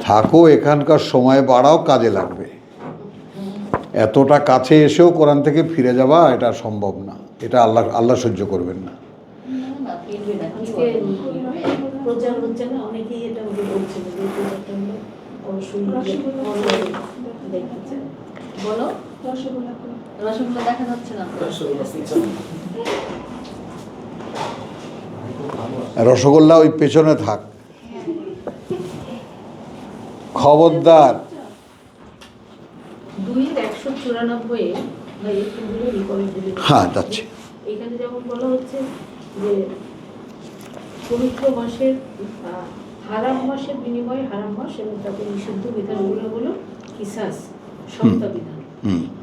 থাকো এখানকার সময় বাড়াও কাজে লাগবে। এতটা কাছে এসেও কোরআন থেকে ফিরে যাওয়া এটা সম্ভব না। এটা আল্লাহ আল্লাহ সহ্য করবেন না। রসগোল্লা। ওই পেছনে না দিলে হ্যাঁ, যাচ্ছে। এখানে যেমন বলা হচ্ছে যে পবিত্র মাসের হারাম মাসের বিনিময়ে হারাম মাস এবং তাতে নিষিদ্ধ বিধানগুলো হলো কিসাস সমতা বিধান।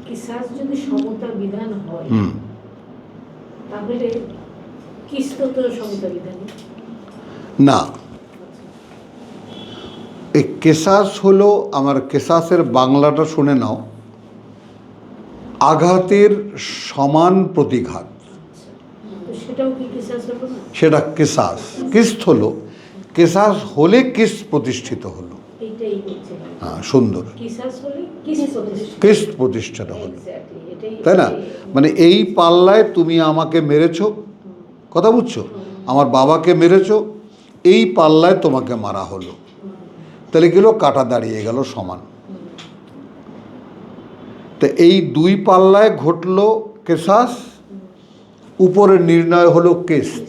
কিসাস যদি সমতা বিধান হয় তাহলে তো সমতা বিধান না কেসাস হলো আমার কেসাসের বাংলাটা শুনে নাও। আঘাতের সমান প্রতিঘাত। সেটা কেসাস কিস্ত হলো। কেসাস হলে কিস্ত প্রতিষ্ঠিত হলো। হ্যাঁ সুন্দর। কিস্ত প্রতিষ্ঠাটা হলো। তাই না? মানে এই পাল্লায় তুমি আমাকে মেরেছো। কথা বুঝছ? আমার বাবাকে মেরেছো। এই পাল্লায় তোমাকে মারা হলো। তাহলে গেল কাটা দাঁড়িয়ে গেল সমান। তো এই দুই পাল্লায় ঘটলো কেসাস উপরের নির্ণয় হলো কেস্ট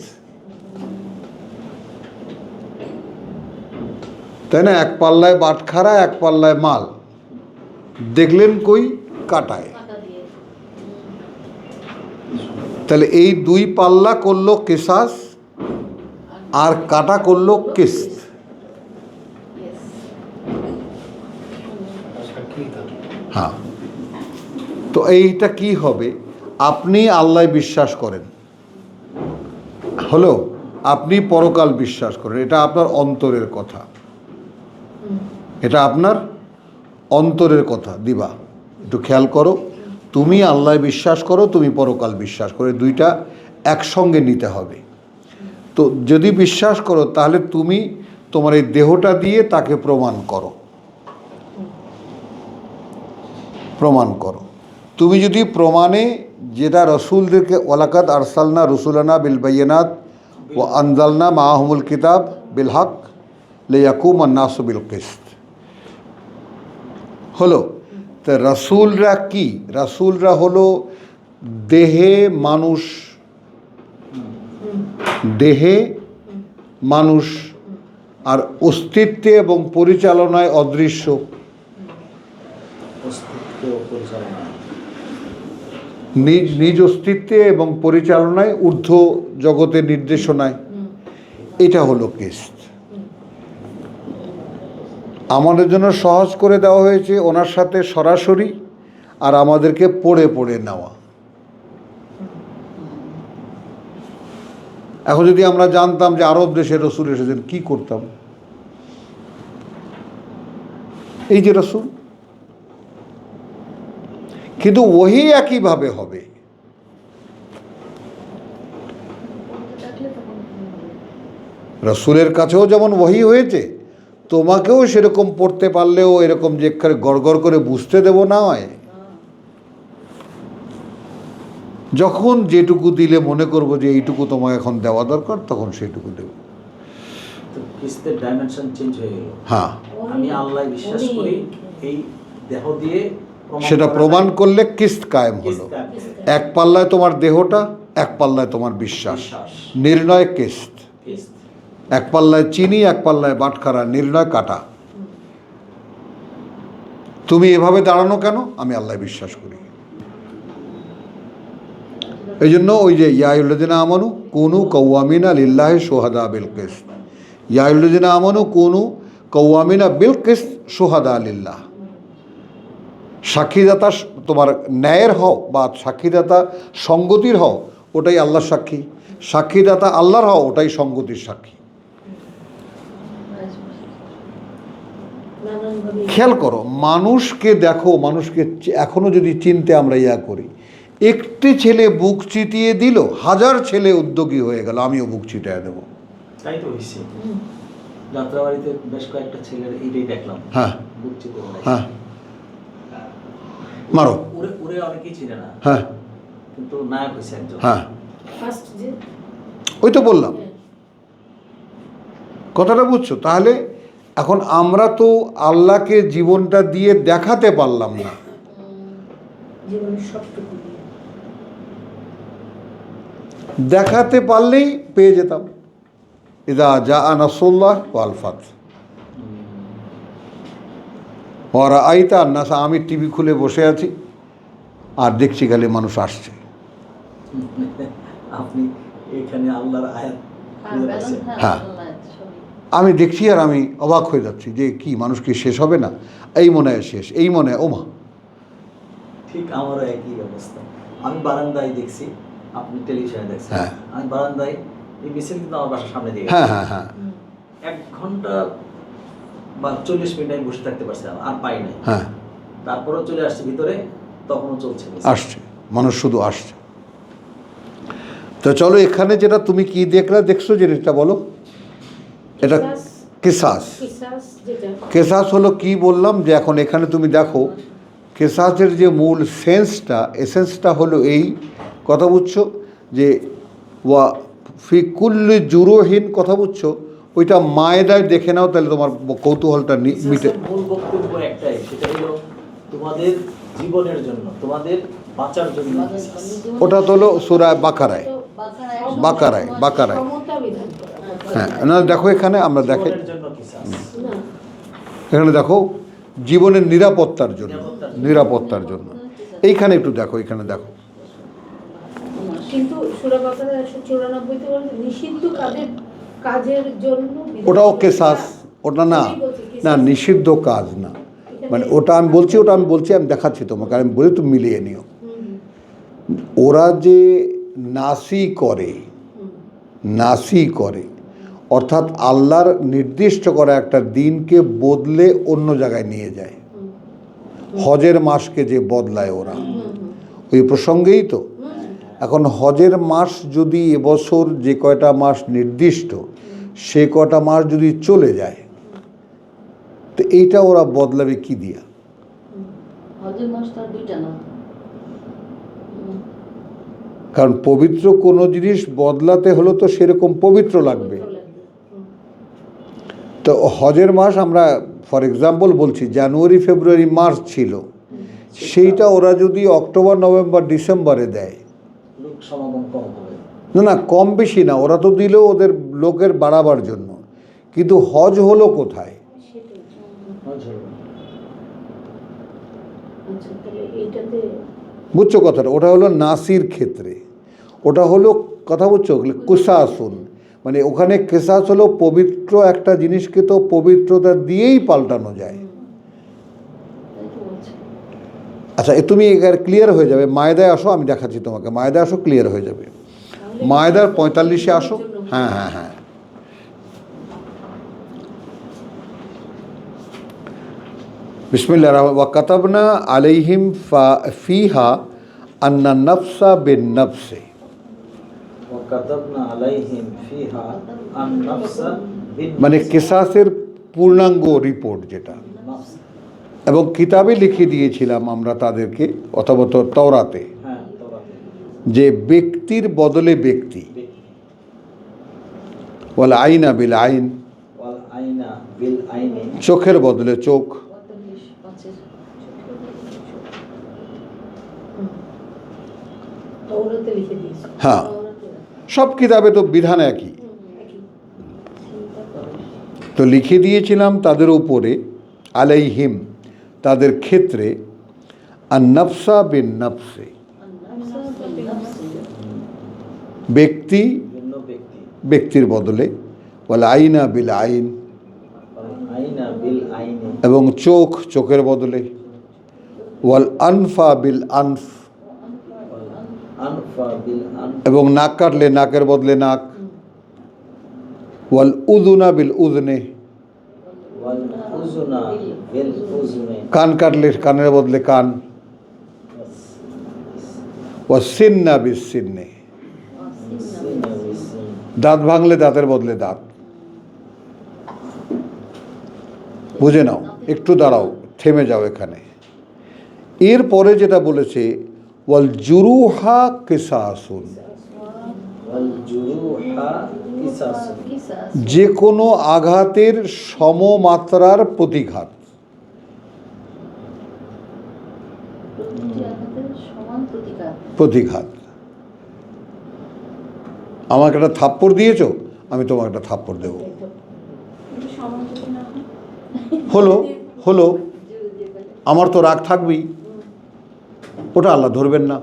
তাই না? এক পাল্লায় বাটখারা এক পাল্লায় মাল। দেখলেন কই? কাটায়। তাহলে এই দুই পাল্লা করল কেসাস আর কাটা করল কিস্ত Yes. হ্যাঁ তো এইটা কি হবে? আপনি আল্লাহ বিশ্বাস করেন। হলো, আপনি পরকাল বিশ্বাস করেন। এটা আপনার অন্তরের কথা। এটা আপনার অন্তরের কথা, দিবা। একটু খেয়াল করো। তুমি আল্লাহ বিশ্বাস করো, তুমি পরকাল বিশ্বাস করো। দুইটা একসঙ্গে নিতে হবে। তো যদি বিশ্বাস করো, তাহলে তুমি তোমার এই দেহটা দিয়ে তাকে প্রমাণ করো। প্রমাণ করো। তুমি যদি প্রমাণে যেটা রসুলদেরকে ওলাকাত আরসালনা রসুলানা বিল বাইনাত ও আনজালনা মাহমুল কিতাব বিল হক লেয়াকুম আন্নাসু বিল কিস্ত। হলো, তা রাসুলরা কি? রাসুলরা হলো দেহে মানুষ দেহে মানুষ আর অস্তিত্বে এবং পরিচালনায় অদৃশ্য। অস্তিত্ব পরিচালনা নিজ নিজ অস্তিত্বে এবং পরিচালনায় ঊর্ধ্ব জগতের নির্দেশনায়। এটা হলো কেস্ট আমাদের জন্য সহজ করে দেওয়া হয়েছে ওনার সাথে সরাসরি আর আমাদেরকে পড়ে পড়ে নেওয়া। এখন যদি আমরা জানতাম যে আরব দেশে রসুল এসেছেন, কি করতাম? এই যে রসুল কিন্তু ওহি একইভাবে হবে। রসুলের কাছেও যেমন ওহি হয়েছে তোমাকেও সেরকম পড়তে পারলেও এরকম যে গড়গড় করে বুঝতে দেব না হয়। যখন যেটুকু দিলে মনে করব যে এইটুকু তোমাকে এখন দেওয়া দরকার তখন সেটুকু দেব। তো কিস্তের ডাইমেনশন চেঞ্জ হয়ে গেল? হ্যাঁ। আমি আল্লাহ বিশ্বাস করি এই দেহ দিয়ে সেটা প্রমাণ করলে কিস্ত কায়েম হলো। এক পাল্লায় তোমার দেহটা এক পাল্লায় তোমার বিশ্বাস। নির্ণয় কিস্ত। কিস্ত। এক পাল্লায় চিনি এক পাল্লায় বাটখারা নির্ণয় কাটা। তুমি এভাবে দাঁড়ানো কেন? আমি আল্লাহ বিশ্বাস করি। এই জন্য ওই যে ইয়াউল্লাদিনা আমানু কুনু কৌয়ামিনা লিল্লাহ সোহাদা বিল কিস্ত। ইয়াউল্লাদিনা আমানু কুনু কৌয়ামিনা বিল কিস্ত সোহাদা লিল্লাহ। সাক্ষীদাতা তোমার ন্যায়ের হও বা সাক্ষীদাতা সঙ্গতির হও ওটাই আল্লাহর সাক্ষী। সাক্ষীদাতা আল্লাহর হও ওটাই সঙ্গতির সাক্ষী। খেয়াল করো মানুষকে দেখো মানুষকে চি- এখনও যদি চিনতে আমরা ইয়া করি একটি ছেলে বুক চিটিয়ে দিল হাজার ছেলে উদ্যোগী হয়ে গেল আমিও বুক চিটিয়ে দেবো। তাই তো যাত্রাবাড়িতে বেশ কয়েকটা ছেলের এইটাই দেখলাম হ্যাঁ। বুক বেড়ায়। হ্যাঁ। মারো। ওরে ওরে অনেকেই চিনে না। হ্যাঁ। হ্যাঁ। ওই তো বললাম। হ্যাঁ, কথাটা বুঝছ? তাহলে এখন আমরা তো আল্লাহকে জীবনটা দিয়ে দেখাতে পারলাম না। জীবনের সবটুকু দিয়ে। দেখাতে পারলেই পেয়ে যেতাম। ইদা যা আনাসুল্লাহ ওয়ালফাত ওরা আইতা নাসা আমি টিভি খুলে বসে আছি আর দেখছি গেলে মানুষ আসছে। খুঁজে পাচ্ছেন। হ্যাঁ। আমি দেখছি আর আমি অবাক হয়ে যাচ্ছি যে কি মানুষ কি শেষ হবে না? এই মনে হয় শেষ এই মনে হয় ওমা। ঠিক আমারও একই অবস্থা। আমি বারান্দায় দেখছি আপনি টেলিভিশনে দেখছেন। হ্যাঁ। আমি বারান্দায় এই মিছিল কিন্তু আমার বাসার সামনে দিয়ে হ্যাঁ হ্যাঁ হ্যাঁ। এক ঘণ্টা বা চল্লিশ মিনিট আমি বসে থাকতে পারছিলাম আর পাই নাই। হ্যাঁ। তারপরেও চলে আসছে ভিতরে তখনও চলছে। আসছে মানুষ শুধু আসছে। তো চলো এখানে যেটা তুমি কি দেখলা দেখছ যেটা বলো? এটা কেসাস। কেসাস হলো কি বললাম যে এখন এখানে তুমি দেখো কেসাসের যে মূল সেন্সটা এসেন্সটা হলো এই কথা বুঝছ? যে ওয়া ফি কুল্লি জুরোহীন কথা বুঝছ? ওইটা মায়েদায় দেখে নাও তাহলে তোমার কৌতূহলটা মিটে মূল বক্তব্য একটাই সেটা হলো তোমাদের জীবনের জন্য তোমাদের বাঁচার জন্য ওটা তো হলো সুরায় বাকারায়। বাকারায় বাকারায় হ্যাঁ না দেখো এখানে আমরা না। এখানে দেখো জীবনের নিরাপত্তার জন্য নিরাপত্তার জন্য। এইখানে একটু দেখো এখানে দেখো। কিন্তু সুরা বাকারা একশো চুরানব্বইতে বলে নিষিদ্ধ কাজের কাজের জন্য ওটাও করা। কেসাস ওটা না না নিষিদ্ধ কাজ না। মানে ওটা আমি বলছি ওটা আমি বলছি আমি দেখাচ্ছি তোমাকে আমি বলি তুমি মিলিয়ে নিও। ওরা যে নাসি করে নাসি করে অর্থাৎ আল্লাহর নির্দিষ্ট করা একটা দিনকে বদলে অন্য জায়গায় নিয়ে যায়। হজের মাসকে যে বদলায় ওরা। ওই প্রসঙ্গেই তো। এখন হজের মাস যদি এবছর যে কয়টা মাস নির্দিষ্ট সে কয়টা মাস যদি চলে যায় তো এইটা ওরা বদলাবে কি দিয়া? কারণ পবিত্র কোনো জিনিস বদলাতে হলে তো সেরকম পবিত্র লাগবে। তো হজের মাস আমরা ফর এক্সাম্পল বলছি জানুয়ারি ফেব্রুয়ারি মার্চ ছিল। সেইটা ওরা যদি অক্টোবর নভেম্বর ডিসেম্বরে দেয় কম হবে। না না কম বেশি না ওরা তো দিল ওদের লোকের বাড়াবার জন্য। কিন্তু হজ হলো কোথায়। আচ্ছা বুঝছ কথাটা ওটা হলো নাসির ক্ষেত্রে। ওটা হলো কথা বুঝছ? কুসাসুন মানে ওখানে কেসাস হলো পবিত্র একটা জিনিসকে তো পবিত্রতা দিয়েই পাল্টানো যায় তাই তো বলছি আচ্ছা তুমি এবার ক্লিয়ার হয়ে যাবে মায়দায় আসো আমি দেখাচ্ছি তোমাকে। মায়দায় আসো ক্লিয়ার হয়ে যাবে। মায়দার পঁয়তাল্লিশে আসো। হ্যাঁ হ্যাঁ হ্যাঁ। বিসমিল্লা ওয়া আলাইহিম ফা ফিহা আন্না নফসা বিন নফসে। মানে কেসাসের পূর্ণাঙ্গ রিপোর্ট যেটা। এবং কিতাবে লিখে দিয়েছিলাম আমরা তাদেরকে অথবা তওরাতে যে ব্যক্তির বদলে ব্যক্তি। বলে আইনা। বিল আইন। চোখের বদলে চোখ। হ্যাঁ। সব কিতাবে তো বিধান একই। তো লিখে দিয়েছিলাম তাদের উপরে আলাইহিম। তাদের ক্ষেত্রে আর নফসা বিন নফসে ব্যক্তি ব্যক্তির বদলে বলে আইনা বিল আইন এবং চোখ চোখের বদলে ওয়াল আনফা বিল আনফ এবং নাক কাটলে নাকের বদলে নাক। ওয়াল উদুনা বিল উদনে কান কাটলে কানের বদলে কান। অসিন্না বিচ্ছিন্নে দাঁত ভাঙলে দাঁতের বদলে দাঁত। বুঝে নাও একটু দাঁড়াও থেমে যাও এখানে। এরপরে যেটা বলেছে ওয়াল জুরুহা কেসাহাসুন যে কোনো আঘাতের সমমাত্রার প্রতিঘাত। প্রতিঘাত। আমাকে একটা থাপ্পড় দিয়েছ? আমি তোমাকে একটা থাপ্পড় দেবো। হলো হলো। আমার তো রাগ থাকবেই। ওটা আল্লাহ ধরবেন না।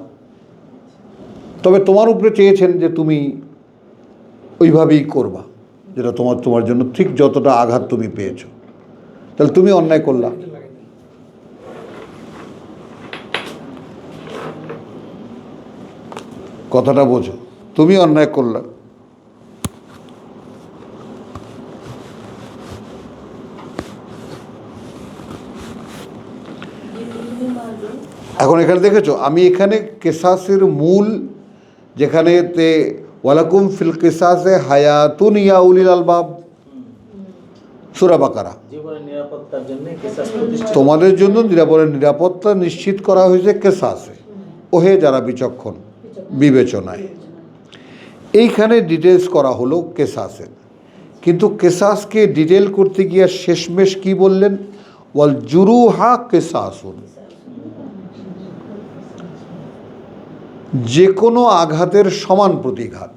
তবে তোমার উপরে চেয়েছেন যে তুমি ওইভাবেই করবা, যেটা তোমার তোমার জন্য ঠিক যতটা আঘাত তুমি পেয়েছ। তাহলে তুমি অন্যায় করলা। কথাটা বোঝো, তুমি অন্যায় করলা। এখন এখানে দেখেছ, আমি এখানে কেসাসের মূল যেখানে তে ওয়ালাকুম ফিল কেসাসে হায়াতুন ইয়া উলিল আলবাব। সুরা বাকারা। তোমাদের জন্য নিরাপদের নিরাপত্তা নিশ্চিত করা হয়েছে কেসাসে। ওহে যারা বিচক্ষণ বিবেচনায়। এইখানে ডিটেলস করা হলো কেসাসের। কিন্তু কেসাসকে ডিটেল করতে গিয়ে শেষমেশ কি বললেন? ওয়াল জুরুহা কেসাসুন। যে কোনো আঘাতের সমান প্রতিঘাত।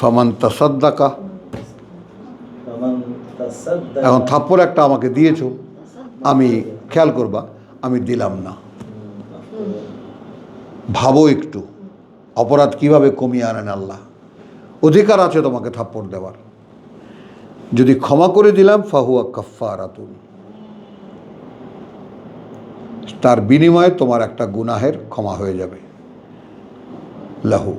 ফামান তাসাদ্দাকা। এখন থাপ্পড় একটা আমাকে দিয়েছ, আমি খেয়াল করবা, আমি দিলাম না। ভাবো একটু, অপরাধ কীভাবে কমিয়ে আনেন আল্লাহ? অধিকার আছে তোমাকে থাপ্পড় দেওয়ার। যদি ক্ষমা করে দিলাম, ফাহুয়া কাফারাতুন তার বিনিময়ে তোমার একটা গুনাহের ক্ষমা হয়ে যাবে। লাহু।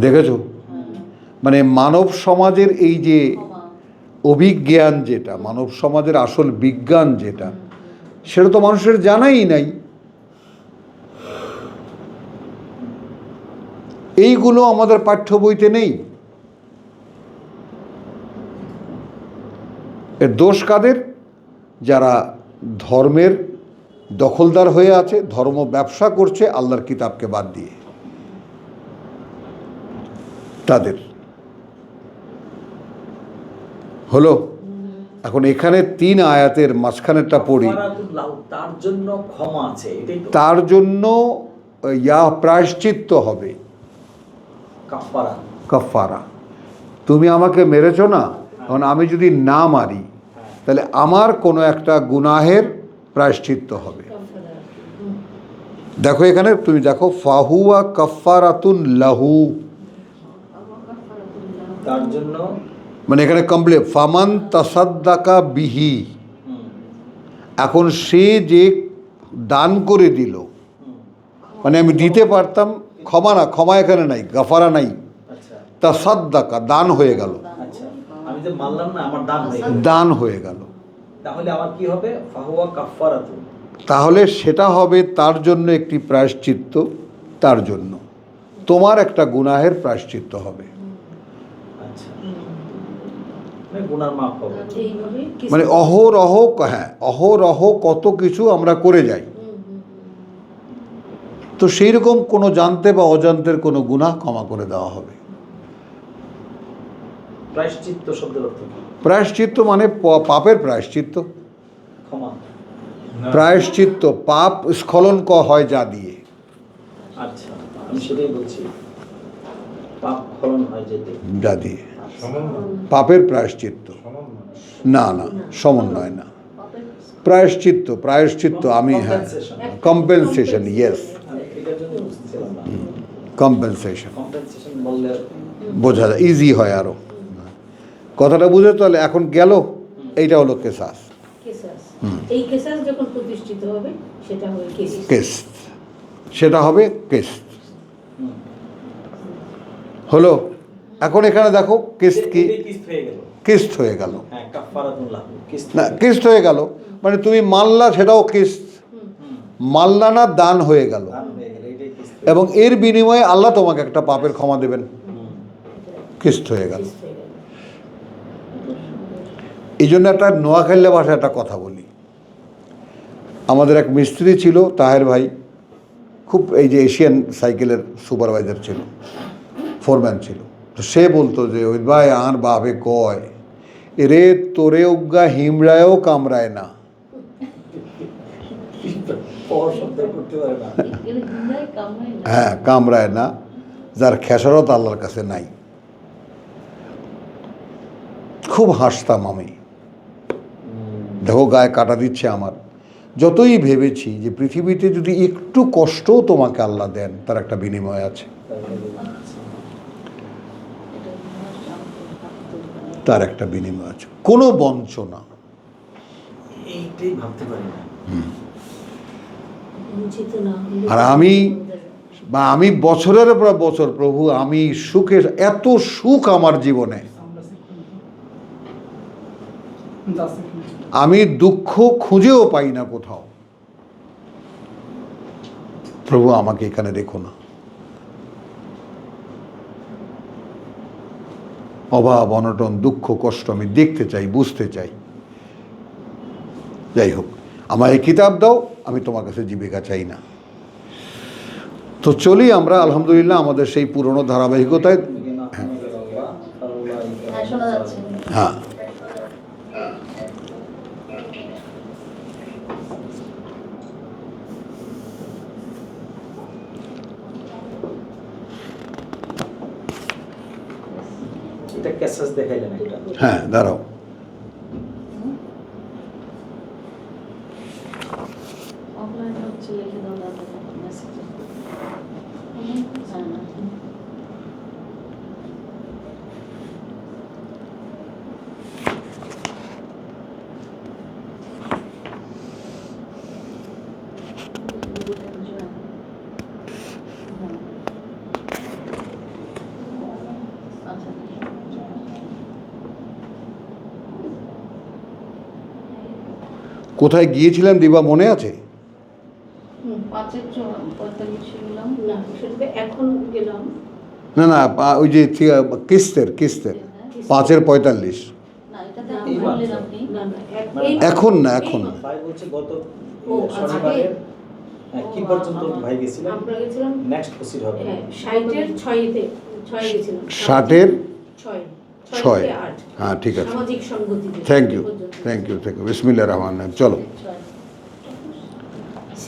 দেখেছ? মানে মানব সমাজের এই যে অভিজ্ঞান যেটা, মানব সমাজের আসল বিজ্ঞান যেটা, সেটা তো মানুষের জানাই নাই। এইগুলো আমাদের পাঠ্য বইতে নেই। এর দোষ কাদের? যারা ধর্মের দখলদার হয়ে আছে ধর্ম ব্যবসা করছে আল্লাহর কিতাবকে বাদ দিয়ে। তাদের। হলো এখন এখানে তিন আয়াতের মাঝখানেরটা পড়ি। তার জন্য ক্ষমা আছে তার জন্য ইয়া প্রায়শ্চিত্ত হবে। কাফারা কাফারা তুমি আমাকে মেরেছো না? এখন আমি যদি না মারি তাহলে আমার কোনো একটা গুনাহের প্রায়শ্চিত্ত হবে। দেখো এখানে তুমি দেখো ফাহুয়া কাফারাতুন লাহু। তার জন্য? মানে এখানে কমপ্লিট ফামান তাসাদ্দাকা বিহি। এখন সে যে দান করে দিল মানে আমি দিতে পারতাম ক্ষমা না ক্ষমা এখানে নাই গাফারা নাই। আচ্ছা। তা সাদ্দাকা দান হয়ে গেল। আচ্ছা। আমি যে মানলাম না আমার দান হয়ে গেল। দান হয়ে গেল। তাহলে আমার কি হবে? ফাহুয়া কাফারাতু তাহলে সেটা হবে তার জন্য একটি প্রায়শ্চিত্ত তার জন্য। তোমার একটা গুনাহের প্রায়শ্চিত্ত হবে। আচ্ছা। মানে মানে অহরহ হ্যাঁ অহরহ কত কিছু আমরা করে যাই। তো সেই রকম কোনো জানতে বা অজান্তের কোনো গুনাহ ক্ষমা করে দেওয়া হবে। প্রায়শ্চিত্ত শব্দের অর্থ কি? প্রায়শ্চিত্ত মানে পাপের প্রায়শ্চিত্ত। ক্ষমা। প্রায়শ্চিত্ত পাপ স্খলন ক হয় যা দিয়ে। আচ্ছা আমি সেটাই বলছি। পাপ ফলন হয় যেতে যা দিয়ে। পাপের প্রায়শ্চিত্ত। না না সমন্বয় না। প্রায়শ্চিত্ত প্রায়শ্চিত্ত আমি হ্যাঁ. কম্পেনসেশন ইয়েস কম্পেনসেশন বোঝা যায় ইজি হয় আরও কথাটা বুঝে তাহলে এখন গেল এইটা হলো কেসাস। কেসাস। এই কেসাস যখন প্রতিষ্ঠিত হবে সেটা হবে কেস। কেস সেটা হবে কেস হলো এখন এখানে দেখো কেস কি? কিস্ত হয়ে গেল। কিস্ত হয়ে হ্যাঁ কিস্ত। না কিস্ত হয়ে গেল। মানে তুমি মাল্লা সেটাও কিস্ত। মাল্লা না দান হয়ে গেল। দান হয়ে গেল এটাই কিস্ত এবং এর বিনিময়ে আল্লাহ তোমাকে একটা পাপের ক্ষমা দেবেন। কিস্ত হয়ে হয়ে গেল। এই জন্য একটা নোয়াখাইল্লা ভাষায় একটা কথা বলি। আমাদের এক মিস্ত্রি ছিল, তাহের ভাই, খুব এই যে এশিয়ান সাইকেলের সুপারভাইজার ছিল, ফোরম্যান ছিল। তো সে বলতো যে, ওই ভাই, আর বাবে কয় রে তোরে উজ্ঞা হিমড়ায়ও কামড়ায় না। হ্যাঁ কামড়ায় না, যার খেসারত আল্লাহর কাছে নাই। খুব হাসতাম আমি। দেখো গায়ে কাটা দিচ্ছে আমার। যতই ভেবেছি যে পৃথিবীতে যদি একটু কষ্টও তোমাকে আল্লাহ দেন তার একটা বিনিময় আছে। তার একটা বিনিময় আছে। কোনো বঞ্চনা। এইটাই ভাবতে পারি না। বঞ্চিত না হলে আর আমি- বা আমি বছরের পর বছর প্রভু আমি সুখের এত সুখ আমার জীবনে। আমি দুঃখ খুঁজেও পাই না কোথাও। প্রভু আমাকে এখানে রেখো না। অভাব অনটন দুঃখ কষ্ট আমি দেখতে চাই বুঝতে চাই। যাই হোক আমার এই কিতাব দাও আমি তোমার কাছে জীবিকা চাই না। তো চলি আমরা আলহামদুলিল্লাহ আমাদের সেই পুরনো ধারাবাহিকতায়। হ্যাঁ শোনা যাচ্ছে হ্যাঁ এটা ক্যাসাস দেখাইলেন একটা হ্যাঁ দাঁড়াও অফলাইন হচ্ছে লিখে দাও না মেসেজে হ্যাঁ না আচ্ছা কোথায় গিয়েছিলেন দিবা মনে আছে? না সেটা এখন গেলাম। না না ওই যে কিস্তের কিস্তের পাঁচের পঁয়তাল্লিশ। মানে এখন না, এখন না। ভাই বলছে গত ও, শনিবারের আগে? হ্যাঁ, কি পর্যন্ত ভাই গেছিলাম নেক্সট প্রসিড হবে। হ্যাঁ ষাটের ছয়তে ছয় গেছিলাম। ষাটের? ছয়। ছয় হ্যাঁ ঠিক আছে। Thank you thank you thank you Bismillah Rahman নাম চলো।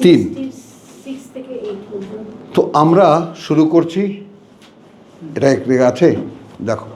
তিন। তো আমরা শুরু করছি। এটা এক আছে? দেখো।